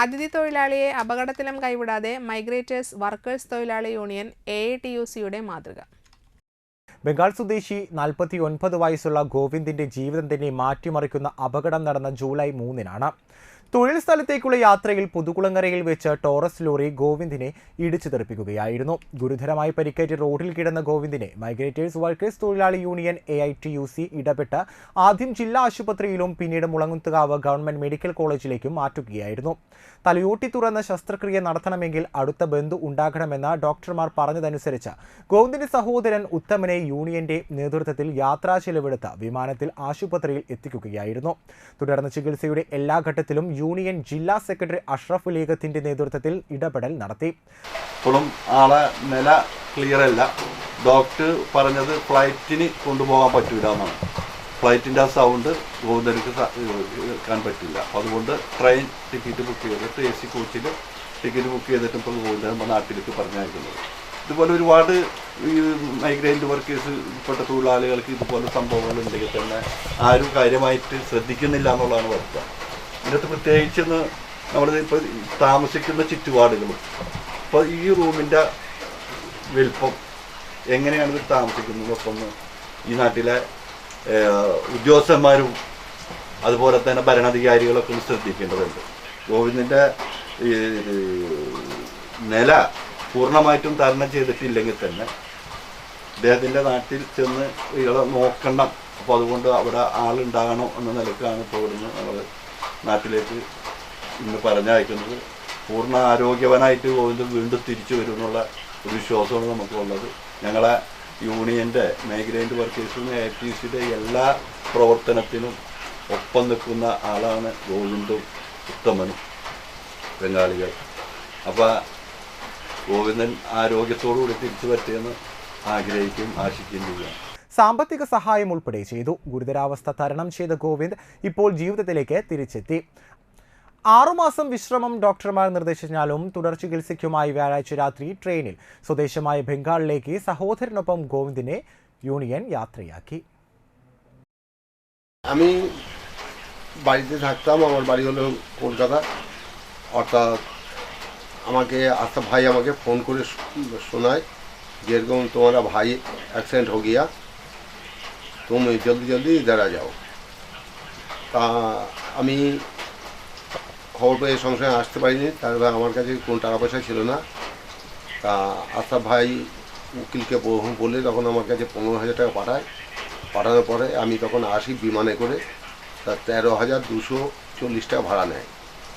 അതിഥി തൊഴിലാളിയെ അപകടത്തിലും കൈവിടാതെ മൈഗ്രേറ്റേഴ്സ് വർക്കേഴ്സ് തൊഴിലാളി യൂണിയൻ എ ടി യു സിയുടെ മാതൃക. ബംഗാൾ സ്വദേശി നാൽപ്പത്തി ഒൻപത് വയസ്സുള്ള ഗോവിന്ദിന്റെ ജീവിതം തന്നെ മാറ്റിമറിക്കുന്ന അപകടം നടന്ന ജൂലൈ മൂന്നിനാണ്. തൊഴിൽ സ്ഥലത്തേക്കുള്ള യാത്രയിൽ പുതുകുളങ്ങരയിൽ വെച്ച് ടോറസ് ലോറി ഗോവിന്ദിനെ ഇടിച്ചു തെറിപ്പിക്കുകയായിരുന്നു. ഗുരുതരമായി പരിക്കേറ്റ് റോഡിൽ കിടന്ന ഗോവിന്ദിനെ മൈഗ്രേറ്റേഴ്സ് വർക്കേഴ്സ് തൊഴിലാളി union A I T U C ഇടപെട്ട് ആദ്യം ജില്ലാ ആശുപത്രിയിലും പിന്നീട് മുളങ്ങുത്തുകാവ് ഗവൺമെന്റ് മെഡിക്കൽ കോളേജിലേക്കും മാറ്റുകയായിരുന്നു. തലയോട്ടി തുറന്ന ശസ്ത്രക്രിയ നടത്തണമെങ്കിൽ അടുത്ത ബന്ധു ഉണ്ടാകണമെന്ന് ഡോക്ടർമാർ പറഞ്ഞതനുസരിച്ച് ഗോവിന്ദിന്റെ സഹോദരൻ ഉത്തമനെ യൂണിയന്റെ നേതൃത്വത്തിൽ യാത്രാ ചെലവെടുത്ത് വിമാനത്തിൽ ആശുപത്രിയിൽ എത്തിക്കുകയായിരുന്നു. തുടർന്ന് ചികിത്സയുടെ എല്ലാ ഘട്ടത്തിലും യൂണിയൻ ജില്ലാ സെക്രട്ടറി അഷ്റഫ് ലീഗത്തിന്റെ നേതൃത്വത്തിൽ ഇടപെടൽ നടത്തി. ഇപ്പോഴും ആളെ നില ക്ലിയർ അല്ല. ഡോക്ടർ പറഞ്ഞത് ഫ്ലൈറ്റിന് കൊണ്ടുപോകാൻ പറ്റൂല എന്നാണ്. ഫ്ലൈറ്റിന്റെ ആ സൗണ്ട് ഗോവിന്ദനക്ക് കേൾക്കാൻ പറ്റില്ല. അപ്പോൾ അതുകൊണ്ട് ട്രെയിൻ ടിക്കറ്റ് ബുക്ക് ചെയ്തിട്ട് എ സി കോച്ചിൽ ടിക്കറ്റ് ബുക്ക് ചെയ്തിട്ട് ഇപ്പോൾ ഗോവിന്ദൻ നാട്ടിലേക്ക് പറഞ്ഞയക്കുന്നത്. ഇതുപോലെ ഒരുപാട് ഈ മൈഗ്രൈന്റ് വർക്കേഴ്സ് ഇപ്പോഴത്തെ തൊഴിലാളികൾക്ക് ഇതുപോലെ സംഭവങ്ങൾ ഉണ്ടെങ്കിൽ തന്നെ ആരും കാര്യമായിട്ട് ശ്രദ്ധിക്കുന്നില്ല എന്നുള്ളതാണ് വസ്തുത. ഇതിനകത്ത് പ്രത്യേകിച്ച് നമ്മൾ ഇപ്പോൾ താമസിക്കുന്ന ചുറ്റുപാടുകളും ഇപ്പോൾ ഈ റൂമിന്റെ വലിപ്പം എങ്ങനെയാണ് ഇത് താമസിക്കുന്നത്? ഒപ്പം ഈ നാട്ടിലെ ഉദ്യോഗസ്ഥന്മാരും അതുപോലെ തന്നെ ഭരണാധികാരികളൊക്കെ ശ്രദ്ധിക്കേണ്ടതുണ്ട്. ഗോവിന്ദിന്റെ നില പൂർണമായിട്ടും തരണം ചെയ്തിട്ടില്ലെങ്കിൽ തന്നെ അദ്ദേഹത്തിന്റെ നാട്ടിൽ ചെന്ന് ഇയാളെ നോക്കണം. അപ്പോൾ അതുകൊണ്ട് അവിടെ ആളുണ്ടാകണം എന്ന നിലക്കാണ് ഇപ്പോൾ ഇവിടുന്ന് നമ്മൾ നാട്ടിലേക്ക് ഇന്ന് പറഞ്ഞയക്കുന്നത് പൂർണ ആരോഗ്യവനായിട്ട് ഗോവിന്ദൻ വീണ്ടും തിരിച്ചു വരും എന്നുള്ള ഒരു വിശ്വാസമാണ് നമുക്കുള്ളത് ഞങ്ങളെ യൂണിയന്റെ മൈഗ്രൈൻഡ് വർക്കേഴ്സും എ ടി സിയുടെ എല്ലാ പ്രവർത്തനത്തിനും ഒപ്പം നിൽക്കുന്ന ആളാണ് ഗോവിന്ദും ഉത്തമനും ബംഗാളികൾ. അപ്പോൾ ഗോവിന്ദൻ ആരോഗ്യത്തോടുകൂടി തിരിച്ചു പറ്റിയെന്ന് ആഗ്രഹിക്കും ആശിക്കുകയും ചെയ്യുകയാണ്. സാമ്പത്തിക സഹായം ഉൾപ്പെടെ ചെയ്തു. ഗുരുതരാവസ്ഥ തരണം ചെയ്ത ഗോവിന്ദ് ഇപ്പോൾ ജീവിതത്തിലേക്ക് തിരിച്ചെത്തി. ആറുമാസം വിശ്രമം ഡോക്ടർമാർ നിർദ്ദേശിച്ചാലും തുടർ ചികിത്സയ്ക്കുമായി വ്യാഴാഴ്ച രാത്രി ട്രെയിനിൽ സ്വദേശമായ ബംഗാളിലേക്ക് സഹോദരനൊപ്പം ഗോവിന്ദിനെ യൂണിയൻ യാത്രയാക്കി. আমি বাড়িতে থাকতাম আমার বাড়ি হলো কলকাতা। অর্থাৎ আমাকে আস্তা ভাই আমাকে ফোন করে শোনায় যেরকম তোমারা ভাই অ্যাক্সিডেন্ট হো গিয়া। তুমি জলদি জলদি দাঁড়া যাও। তা আমি খবর পেয়ে সংসারে আসতে পারিনি তার ভাই আমার কাছে কোনো টাকা পয়সা ছিল না। তা আশা ভাই উকিলকে বলে তখন আমার কাছে পনেরো হাজার টাকা পাঠায়। পাঠানোর পরে আমি তখন আসি বিমানে করে। তা তেরো হাজার দুশো চল্লিশ টাকা ভাড়া নেয়।